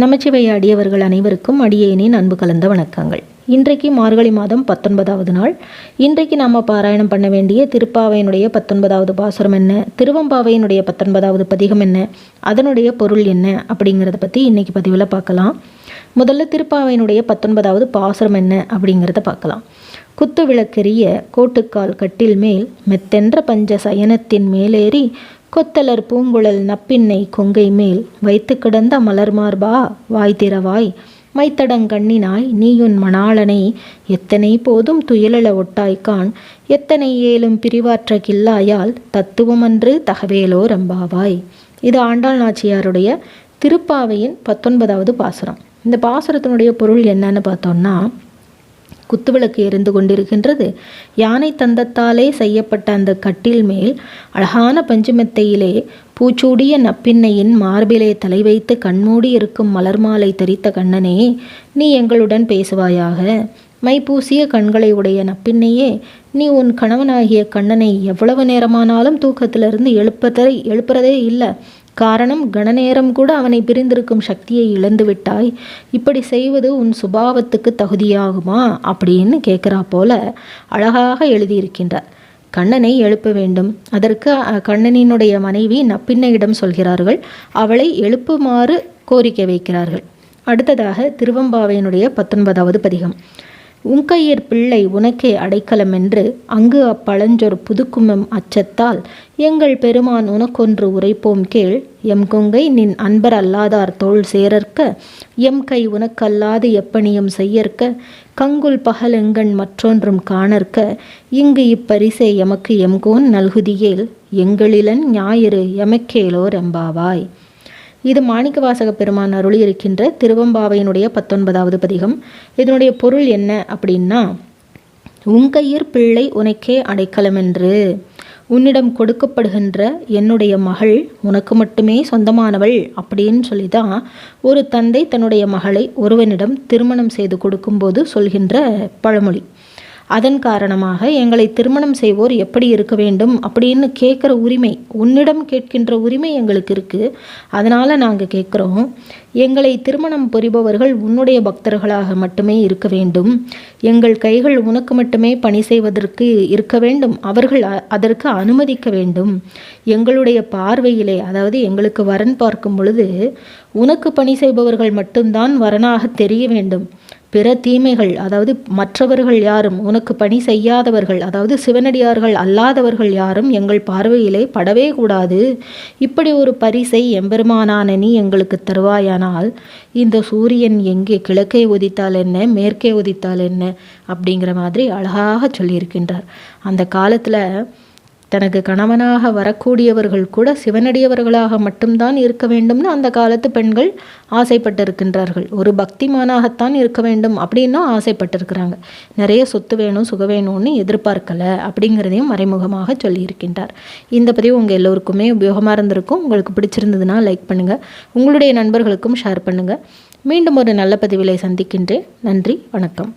நமச்சிவைய அடியவர்கள் அனைவருக்கும் அடியேனின் அன்பு கலந்த வணக்கங்கள். இன்றைக்கு மார்கழி மாதம் பத்தொன்பதாவது நாள். இன்றைக்கு நாம் பாராயணம் பண்ண வேண்டிய திருப்பாவையினுடைய பத்தொன்பதாவது பாசுரம் என்ன? திருவம்பாவையினுடைய பத்தொன்பதாவது பதிகம் என்ன? அதனுடைய பொருள் என்ன? அப்படிங்கிறத பற்றி இன்றைக்கி பதிவில் பார்க்கலாம். முதல்ல திருப்பாவையினுடைய பத்தொன்பதாவது பாசுரம் என்ன? அப்படிங்கிறத பார்க்கலாம். குத்து விளக்கெரிய கோட்டுக்கால் கட்டில் மேல் மெத்தென்ற பஞ்ச சயனத்தின் மேலேறி கொத்தலர் பூங்குழல் நப்பின்னை கொங்கை மேல் வைத்து கிடந்த மலர்மார்பா வாய் திறவாய் மைத்தடங்கண்ணினாய் நீயுன் மணாளனை எத்தனை போதும் துயிலள ஒட்டாய்க்கான் எத்தனை ஏலும் பிரிவாற்ற கில்லாயால் தத்துவமன்று தகவேலோ ரம்பாவாய் இது ஆண்டாள் நாச்சியாருடைய திருப்பாவையின் பத்தொன்பதாவது பாசுரம். இந்த பாசுரத்தினுடைய பொருள் என்னன்னு பார்த்தோம்னா குத்துவிளக்கு எரிந்து கொண்டிருக்கின்றது. யானை தந்தத்தாலே செய்யப்பட்ட அந்த கட்டில் மேல் அழகான பஞ்சுமெத்தையிலே பூச்சூடிய நப்பின்னையின் மார்பிலே தலை வைத்து கண்மூடி இருக்கும் மலர் மாலை தரித்த கண்ணனே நீ எங்களுடன் பேசுவாயாக. மை பூசிய கண்களை உடைய நப்பின்னையே நீ உன் கணவனாகிய கண்ணனை எவ்வளவு நேரமானாலும் தூக்கத்திலிருந்து எழுப்பதை எழுப்புறதே இல்லை. காரணம் கணநேரம் கூட அவனை பிரிந்திருக்கும் சக்தியை இழந்து விட்டாய் இப்படி செய்வது உன் சுபாவத்துக்கு தகுதியாகுமா? அப்படின்னு கேட்குறா போல அழகாக எழுதியிருக்கின்றார். கண்ணனை எழுப்ப வேண்டும். அதற்கு கண்ணனினுடைய மனைவி நப்பின்னையிடம் சொல்கிறார்கள். அவளை எழுப்புமாறு கோரிக்கை வைக்கிறார்கள். அடுத்ததாக திருவம்பாவையினுடைய பத்தொன்பதாவது பதிகம். உங்கையர் பிள்ளை உனக்கே அடைக்கலம் என்று அங்கு அப்பழஞ்சொர் புதுக்குமம் அச்சத்தால் எங்கள் பெருமான் உனக்கொன்று உரைப்போம் கேள். எம் கொங்கை நின் அன்பர் அல்லாதார் தோல் சேரற்க எம் கை உனக்கல்லாது எப்பணியும் செய்யற்க கங்குல் பகல் எங்கண் மற்றொன்றும் காணற்க இங்கு இப்பரிசே எமக்கு எம்கோன் நல்குதியேல் எங்களிலன் ஞாயிறு எமக்கேலோர் எம்பாவாய். இது மாணிக்கவாசக பெருமான் அருளி இருக்கின்ற திருவம்பாவையினுடைய பத்தொன்பதாவது பதிகம். இதனுடைய பொருள் என்ன அப்படின்னா உங்கையர் பிள்ளை உனக்கே அடைக்கலமென்று. உன்னிடம் கொடுக்கப்படுகின்ற என்னுடைய மகள் உனக்கு மட்டுமே சொந்தமானவள் அப்படின்னு சொல்லி தான் ஒரு தந்தை தன்னுடைய மகளை ஒருவனிடம் திருமணம் செய்து கொடுக்கும்போது சொல்கின்ற பழமொழி. அதன் காரணமாக எங்களை திருமணம் செய்வோர் எப்படி இருக்க வேண்டும் அப்படின்னு கேட்குற உரிமை உன்னிடம் கேட்கின்ற உரிமை எங்களுக்கு இருக்குது அதனால் நாங்கள் கேட்குறோம் எங்களை திருமணம் புரிபவர்கள் உன்னுடைய பக்தர்களாக மட்டுமே இருக்க வேண்டும். எங்கள் கைகள் உனக்கு மட்டுமே பணி செய்வதற்கு இருக்க வேண்டும். அவர்கள் அதற்கு அனுமதிக்க வேண்டும். எங்களுடைய பார்வையிலே அதாவது எங்களுக்கு வரன் பார்க்கும் பொழுது உனக்கு பணி செய்பவர்கள் மட்டும்தான் வரனாக தெரிய வேண்டும். பிற தீமைகள் அதாவது மற்றவர்கள் யாரும் உனக்கு பணி செய்யாதவர்கள் அதாவது சிவனடியார்கள் அல்லாதவர்கள் யாரும் எங்கள் பார்வையிலே படவே கூடாது. இப்படி ஒரு பரிசை எம்பெருமானான நீ எங்களுக்கு தருவாயானால் இந்த சூரியன் எங்கே கிழக்கே உதித்தால் என்ன மேற்கே உதித்தால் என்ன அப்படிங்கிற மாதிரி அழகாக சொல்லியிருக்கின்றார். அந்த காலத்தில் தனக்கு கணவனாக வரக்கூடியவர்கள் கூட சிவனடியவர்களாக மட்டும்தான் இருக்க வேண்டும்னு அந்த காலத்து பெண்கள் ஆசைப்பட்டிருக்கின்றார்கள். ஒரு பக்திமானாகத்தான் இருக்க வேண்டும் அப்படின்னும் ஆசைப்பட்டிருக்கிறாங்க. நிறைய சொத்து வேணும் சுக வேணும்னு எதிர்பார்க்கலை அப்படிங்கிறதையும் மறைமுகமாக சொல்லியிருக்கின்றார். இந்த பதிவு உங்கள் எல்லோருக்குமே உபயோகமாக இருந்திருக்கும். உங்களுக்கு பிடிச்சிருந்ததுன்னா லைக் பண்ணுங்கள் உங்களுடைய நண்பர்களுக்கும் ஷேர் பண்ணுங்கள் மீண்டும் ஒரு நல்ல பதிவிலை சந்திக்கின்றேன். நன்றி வணக்கம்.